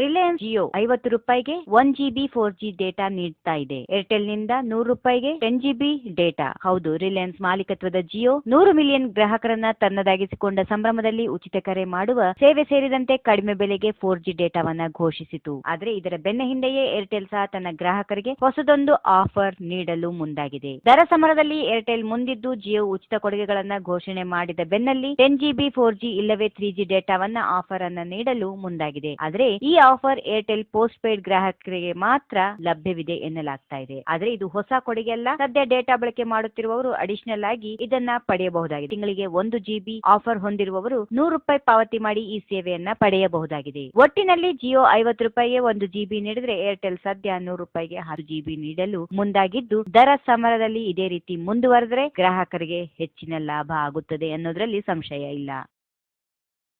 relate Jio ಐವತ್ತು ರೂಪಾಯಿಗೆ one GB four G data ನೀಡ್ತಾ ಇದೆ. ಏರ್ಟೆಲ್ನಿಂದ ನೂರು ರೂಪಾಯಿಗೆ ಟೆನ್ ಜಿಬಿ ಡೇಟಾ ಹೌದು ರಿಲಯನ್ಸ್ ಮಾಲೀಕತ್ವದ ಜಿಯೋ ನೂರು ಮಿಲಿಯನ್ ಗ್ರಾಹಕರನ್ನ ತನ್ನದಾಗಿಸಿಕೊಂಡ ಸಂಭ್ರಮದಲ್ಲಿ ಉಚಿತ ಕರೆ ಮಾಡುವ ಸೇವೆ ಸೇರಿದಂತೆ ಕಡಿಮೆ ಬೆಲೆಗೆ ಫೋರ್ ಜಿ ಡೇಟಾವನ್ನ ಘೋಷಿಸಿತು. ಆದರೆ ಇದರ ಬೆನ್ನ ಹಿಂದೆಯೇ ಏರ್ಟೆಲ್ ಸಹ ತನ್ನ ಗ್ರಾಹಕರಿಗೆ ಹೊಸದೊಂದು ಆಫರ್ ನೀಡಲು ಮುಂದಾಗಿದೆ. ದರ ಸಮರದಲ್ಲಿ ಏರ್ಟೆಲ್ ಮುಂದಿದ್ದು ಜಿಯೋ ಉಚಿತ ಕೊಡುಗೆಗಳನ್ನ ಘೋಷಣೆ ಮಾಡಿದ ಬೆನ್ನಲ್ಲಿ ಟೆನ್ ಜಿಬಿ ಫೋರ್ ಜಿ ಇಲ್ಲವೇ ತ್ರೀ ಜಿ ಡೇಟಾವನ್ನ ಆಫರ್ ಅನ್ನ ನೀಡಲು ಮುಂದಾಗಿದೆ. ಆದರೆ ಈ ಆಫರ್ ಏರ್ಟೆಲ್ ಪೋಸ್ಟ್ ಪೇಯ್ಡ್ ಗ್ರಾಹಕರಿಗೆ ಮಾತ್ರ ಲಭ್ಯವಿದೆ ಎನ್ನಲಾಗ್ತಾ ಇದೆ. ಆದ್ರೆ ಇದು ಹೊಸ ಕೊಡುಗೆ ಅಲ್ಲ ಸದ್ಯ ಡೇಟಾ ಬಳಕೆ ಮಾಡುತ್ತಿರುವವರು ಅಡಿಷನಲ್ ಆಗಿ ಇದನ್ನ ಪಡೆಯಬಹುದಾಗಿದೆ. ತಿಂಗಳಿಗೆ ಒಂದು ಜಿಬಿ ಆಫರ್ ಹೊಂದಿರುವವರು ನೂರು ರೂಪಾಯಿ ಪಾವತಿ ಮಾಡಿ ಈ ಸೇವೆಯನ್ನ ಪಡೆಯಬಹುದಾಗಿದೆ. ಒಟ್ಟಿನಲ್ಲಿ ಜಿಯೋ ಐವತ್ತು ರೂಪಾಯಿಗೆ ಒಂದು ಜಿಬಿ ನೀಡಿದ್ರೆ ಏರ್ಟೆಲ್ ಸದ್ಯ ನೂರು ರೂಪಾಯಿಗೆ ಹತ್ತು ಜಿಬಿ ನೀಡಲು ಮುಂದಾಗಿದ್ದು, ದರ ಸಮರದಲ್ಲಿ ಇದೇ ರೀತಿ ಮುಂದುವರೆದ್ರೆ ಗ್ರಾಹಕರಿಗೆ ಹೆಚ್ಚಿನ ಲಾಭ ಆಗುತ್ತದೆ ಅನ್ನೋದ್ರಲ್ಲಿ ಸಂಶಯ ಇಲ್ಲ.